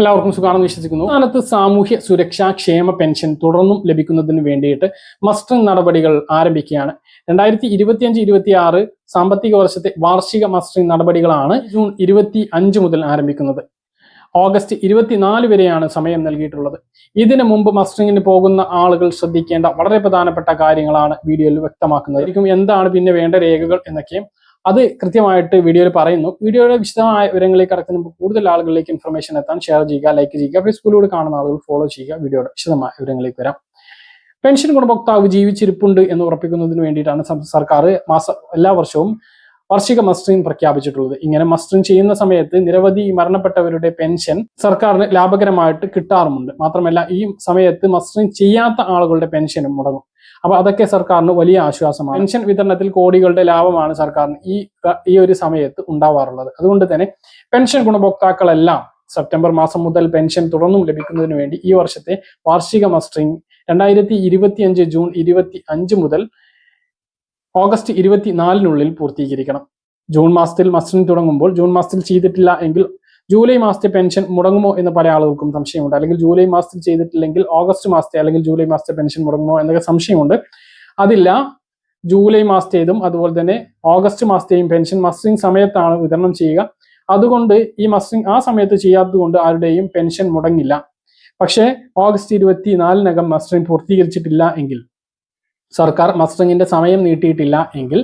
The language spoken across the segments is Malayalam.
എല്ലാവർക്കും സുഖമാണെന്ന് വിശ്വസിക്കുന്നു. സംസ്ഥാനത്ത് സാമൂഹ്യ സുരക്ഷാ ക്ഷേമ പെൻഷൻ തുടർന്നും ലഭിക്കുന്നതിന് വേണ്ടിയിട്ട് മസ്റ്ററിംഗ് നടപടികൾ ആരംഭിക്കുകയാണ്. രണ്ടായിരത്തി ഇരുപത്തിയഞ്ച് ഇരുപത്തി ആറ് സാമ്പത്തിക വർഷത്തെ വാർഷിക മസ്റ്ററിംഗ് നടപടികളാണ് ജൂൺ ഇരുപത്തി അഞ്ച് മുതൽ ആരംഭിക്കുന്നത്. ഓഗസ്റ്റ് ഇരുപത്തിനാല് വരെയാണ് സമയം നൽകിയിട്ടുള്ളത്. ഇതിനു മുമ്പ് മസ്റ്ററിങ്ങിന് പോകുന്ന ആളുകൾ ശ്രദ്ധിക്കേണ്ട വളരെ പ്രധാനപ്പെട്ട കാര്യങ്ങളാണ് വീഡിയോയിൽ വ്യക്തമാക്കുന്നത്. എന്താണ് പിന്നെ വേണ്ട രേഖകൾ എന്നൊക്കെ അത് കൃത്യമായിട്ട് വീഡിയോയിൽ പറയുന്നു. വീഡിയോയുടെ വിശദമായ വിവരങ്ങളിലേക്ക് കടക്കുന്ന കൂടുതൽ ആളുകളിലേക്ക് ഇൻഫർമേഷൻ എത്താൻ ഷെയർ ചെയ്യുക ലൈക്ക് ചെയ്യുക ഫേസ്ബുക്കിലൂടെ കാണുന്ന ആളുകൾ ഫോളോ ചെയ്യുക. വീഡിയോയുടെ വിശദമായ വിവരങ്ങളിലേക്ക് വരാം. പെൻഷൻ ഗുണഭോക്താവ് ജീവിച്ചിരിപ്പുണ്ട് എന്ന് ഉറപ്പിക്കുന്നതിന് വേണ്ടിയിട്ടാണ് സർക്കാർ മാസം എല്ലാ വർഷവും വാർഷിക മസ്റ്ററിംഗ് പ്രഖ്യാപിച്ചിട്ടുള്ളത്. ഇങ്ങനെ മസ്റ്ററിംഗ് ചെയ്യുന്ന സമയത്ത് നിരവധി മരണപ്പെട്ടവരുടെ പെൻഷൻ സർക്കാരിന് ലാഭകരമായിട്ട് കിട്ടാറുമുണ്ട്. മാത്രമല്ല ഈ സമയത്ത് മസ്റ്ററിംഗ് ചെയ്യാത്ത ആളുകളുടെ പെൻഷനും മുടങ്ങും. അപ്പൊ അതൊക്കെ സർക്കാരിന് വലിയ ആശ്വാസമാണ്. പെൻഷൻ വിതരണത്തിൽ കോടികളുടെ ലാഭമാണ് സർക്കാരിന് ഈ ഈ ഒരു സമയത്ത് ഉണ്ടാവാറുള്ളത്. അതുകൊണ്ട് തന്നെ പെൻഷൻ ഗുണഭോക്താക്കളെല്ലാം സെപ്റ്റംബർ മാസം മുതൽ പെൻഷൻ തുടർന്നും ലഭിക്കുന്നതിന് വേണ്ടി ഈ വർഷത്തെ വാർഷിക മസ്റ്ററിംഗ് രണ്ടായിരത്തി ജൂൺ ഇരുപത്തി അഞ്ച് മുതൽ ഓഗസ്റ്റ് ഇരുപത്തിനാലിനുള്ളിൽ പൂർത്തീകരിക്കണം. ജൂൺ മാസത്തിൽ മസ്റ്ററിംഗ് തുടങ്ങുമ്പോൾ ജൂൺ മാസത്തിൽ ചെയ്തിട്ടില്ല എങ്കിൽ ജൂലൈ മാസത്തെ പെൻഷൻ മുടങ്ങുമോ എന്ന് പല ആളുകൾക്കും സംശയമുണ്ട്. അല്ലെങ്കിൽ ജൂലൈ മാസത്തിൽ ചെയ്തിട്ടില്ലെങ്കിൽ ഓഗസ്റ്റ് മാസത്തെ അല്ലെങ്കിൽ ജൂലൈ മാസത്തെ പെൻഷൻ മുടങ്ങുമോ എന്നൊക്കെ സംശയമുണ്ട്. അതില്ല ജൂലൈ മാസത്തേതും അതുപോലെ തന്നെ ഓഗസ്റ്റ് മാസത്തെയും പെൻഷൻ മസ്റ്ററിംഗ് സമയത്താണ് വിതരണം ചെയ്യുക. അതുകൊണ്ട് ഈ മസ്റ്ററിംഗ് ആ സമയത്ത് ചെയ്യാത്തത് കൊണ്ട് ആരുടെയും പെൻഷൻ മുടങ്ങില്ല. പക്ഷേ ഓഗസ്റ്റ് ഇരുപത്തിനാലിനകം മസ്റ്ററിംഗ് പൂർത്തീകരിച്ചിട്ടില്ല എങ്കിൽ സർക്കാർ മസ്റ്ററിങ്ങിന്റെ സമയം നീട്ടിയിട്ടില്ല എങ്കിൽ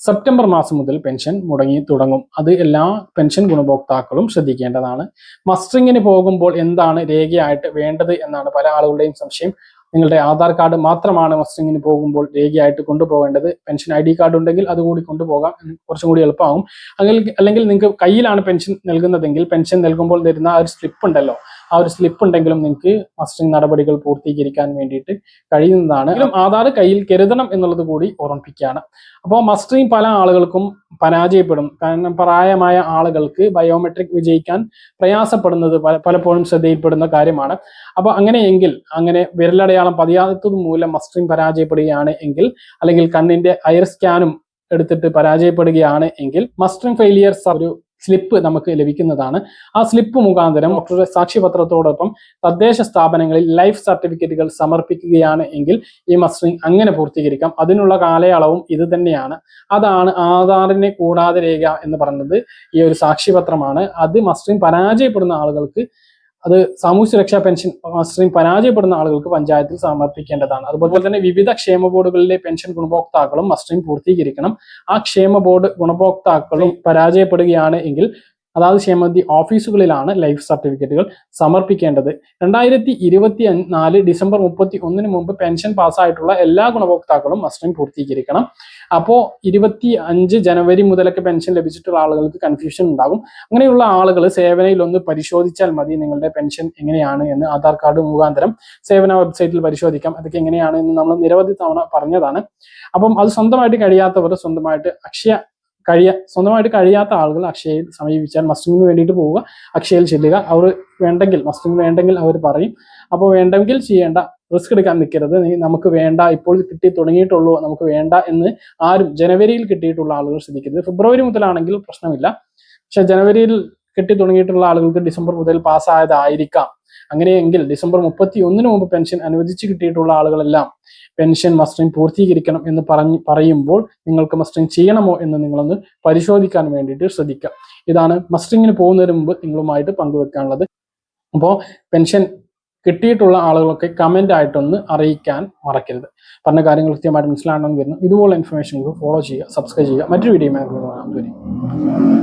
സെപ്റ്റംബർ മാസം മുതൽ പെൻഷൻ മുടങ്ങി തുടങ്ങും. അത് എല്ലാ പെൻഷൻ ഗുണഭോക്താക്കളും ശ്രദ്ധിക്കേണ്ടതാണ്. മസ്റ്ററിങ്ങിന് പോകുമ്പോൾ എന്താണ് രേഖയായിട്ട് വേണ്ടത് എന്നാണ് പല ആളുകളുടെയും സംശയം. നിങ്ങളുടെ ആധാർ കാർഡ് മാത്രമാണ് മസ്റ്ററിങ്ങിന് പോകുമ്പോൾ രേഖയായിട്ട് കൊണ്ടുപോകേണ്ടത്. പെൻഷൻ ഐ ഡി കാർഡ് ഉണ്ടെങ്കിൽ അതുകൂടി കൊണ്ടുപോകാം. കുറച്ചും കൂടി എളുപ്പമാകും. അല്ലെങ്കിൽ അല്ലെങ്കിൽ നിങ്ങൾക്ക് കയ്യിലാണ് പെൻഷൻ നൽകുന്നതെങ്കിൽ പെൻഷൻ നൽകുമ്പോൾ തരുന്ന ആ ഒരു സ്ലിപ്പ് ഉണ്ടല്ലോ. ആ ഒരു സ്ലിപ്പ് ഉണ്ടെങ്കിലും നിങ്ങൾക്ക് മസ്റ്ററിംഗ് നടപടികൾ പൂർത്തീകരിക്കാൻ വേണ്ടിയിട്ട് കഴിയുന്നതാണ്. ആധാർ കയ്യിൽ കരുതണം എന്നുള്ളത് കൂടി ഓർമ്മിപ്പിക്കുകയാണ്. അപ്പോൾ മസ്റ്ററിംഗ് പല ആളുകൾക്കും പരാജയപ്പെടും. കാരണം പ്രായമായ ആളുകൾക്ക് ബയോമെട്രിക് വിജയിക്കാൻ പ്രയാസപ്പെടുന്നത് പലപ്പോഴും ശ്രദ്ധയിൽപ്പെടുന്ന കാര്യമാണ്. അപ്പോൾ അങ്ങനെയെങ്കിൽ അങ്ങനെ വിരലടയാളം പതിയാത്തത് മൂലം മസ്റ്ററിംഗ് പരാജയപ്പെടുകയാണ് എങ്കിൽ അല്ലെങ്കിൽ കണ്ണിന്റെ അയർ സ്കാനും എടുത്തിട്ട് പരാജയപ്പെടുകയാണ് എങ്കിൽ മസ്റ്ററിംഗ് ഫെയിലിയർസ് ഒരു സ്ലിപ്പ് നമുക്ക് ലഭിക്കുന്നതാണ്. ആ സ്ലിപ്പ് മുഖാന്തരം ഡോക്ടറുടെ സാക്ഷ്യപത്രത്തോടൊപ്പം തദ്ദേശ സ്ഥാപനങ്ങളിൽ ലൈഫ് സർട്ടിഫിക്കറ്റുകൾ സമർപ്പിക്കുകയാണ് എങ്കിൽ ഈ മസ്റ്ററിംഗ് അങ്ങനെ പൂർത്തീകരിക്കാം. അതിനുള്ള കാലയളവും ഇത് തന്നെയാണ്. അതാണ് ആധാറിനെ കൂടാതെ രേഖ എന്ന് പറഞ്ഞത് ഈ ഒരു സാക്ഷ്യപത്രമാണ്. അത് മസ്റ്ററിംഗ് പരാജയപ്പെടുന്ന ആളുകൾക്ക് അത് സാമൂഹ്യ സുരക്ഷാ പെൻഷൻ സ്ട്രീം പരാജയപ്പെടുന്ന ആളുകൾക്ക് പഞ്ചായത്തിൽ സമർപ്പിക്കേണ്ടതാണ്. അതുപോലെ തന്നെ വിവിധ ക്ഷേമ ബോർഡുകളിലെ പെൻഷൻ ഗുണഭോക്താക്കളും മസ്ട്രീം പൂർത്തീകരിക്കണം. ആ ക്ഷേമ ബോർഡ് ഗുണഭോക്താക്കളും പരാജയപ്പെടുകയാണ് എങ്കിൽ അതാത് ക്ഷേമനിധി ഓഫീസുകളിലാണ് ലൈഫ് സർട്ടിഫിക്കറ്റുകൾ സമർപ്പിക്കേണ്ടത്. രണ്ടായിരത്തി ഇരുപത്തി നാല് ഡിസംബർ മുപ്പത്തി ഒന്നിന് മുമ്പ് പെൻഷൻ പാസ്സായിട്ടുള്ള എല്ലാ ഗുണഭോക്താക്കളും മസ്റ്ററിംഗ് പൂർത്തീകരിക്കണം. അപ്പോൾ ഇരുപത്തി അഞ്ച് ജനുവരി മുതലൊക്കെ പെൻഷൻ ലഭിച്ചിട്ടുള്ള ആളുകൾക്ക് കൺഫ്യൂഷൻ ഉണ്ടാകും. അങ്ങനെയുള്ള ആളുകൾ സേവനയിൽ ഒന്ന് പരിശോധിച്ചാൽ മതി നിങ്ങളുടെ പെൻഷൻ എങ്ങനെയാണ് എന്ന് ആധാർ കാർഡ് മുഖാന്തരം സേവന വെബ്സൈറ്റിൽ പരിശോധിക്കാം. അതൊക്കെ എങ്ങനെയാണ് എന്ന് നമ്മൾ നിരവധി തവണ പറഞ്ഞതാണ്. അപ്പം അത് സ്വന്തമായിട്ട് കഴിയാത്തവർ സ്വന്തമായിട്ട് അക്ഷയ കഴിയ സ്വന്തമായിട്ട് കഴിയാത്ത ആളുകൾ അക്ഷയയിൽ സമീപിച്ചാൽ മസ്റ്റിങ്ങിന് വേണ്ടിയിട്ട് പോവുക. അക്ഷയയിൽ ചെല്ലുക. അവർ വേണ്ടെങ്കിൽ മസ്റ്റിങ് വേണ്ടെങ്കിൽ അവർ പറയും. അപ്പോൾ വേണ്ടെങ്കിൽ ചെയ്യേണ്ട റിസ്ക് എടുക്കാൻ നിൽക്കരുത്. നമുക്ക് വേണ്ട ഇപ്പോൾ കിട്ടി തുടങ്ങിയിട്ടുള്ളൂ നമുക്ക് വേണ്ട എന്ന് ആരും ജനുവരിയിൽ കിട്ടിയിട്ടുള്ള ആളുകൾ ശ്രദ്ധിക്കരുത്. ഫെബ്രുവരി മുതലാണെങ്കിൽ പ്രശ്നമില്ല. പക്ഷെ ജനുവരിയിൽ കിട്ടി തുടങ്ങിയിട്ടുള്ള ആളുകൾക്ക് ഡിസംബർ മുതൽ പാസ്സായതായിരിക്കാം. അങ്ങനെയെങ്കിൽ ഡിസംബർ മുപ്പത്തി ഒന്നിന് മുമ്പ് പെൻഷൻ അനുവദിച്ചു കിട്ടിയിട്ടുള്ള ആളുകളെല്ലാം പെൻഷൻ മസ്റ്ററിംഗ് പൂർത്തീകരിക്കണം എന്ന് പറഞ്ഞ് പറയുമ്പോൾ നിങ്ങൾക്ക് മസ്റ്ററിംഗ് ചെയ്യണമോ എന്ന് നിങ്ങളൊന്ന് പരിശോധിക്കാൻ വേണ്ടിയിട്ട് ശ്രദ്ധിക്കാം. ഇതാണ് മസ്റ്ററിങ്ങിന് പോകുന്നതിന് മുമ്പ് നിങ്ങളുമായിട്ട് പങ്കുവെക്കാനുള്ളത്. അപ്പോൾ പെൻഷൻ കിട്ടിയിട്ടുള്ള ആളുകളൊക്കെ കമന്റ് ആയിട്ടൊന്ന് അറിയിക്കാൻ മറക്കരുത്. പറഞ്ഞ കാര്യങ്ങൾ കൃത്യമായിട്ട് മനസ്സിലാണെന്ന് വരുന്നു ഇതുപോലെ ഇൻഫർമേഷൻ ഫോളോ ചെയ്യുക സബ്സ്ക്രൈബ് ചെയ്യുക. മറ്റൊരു വീഡിയോ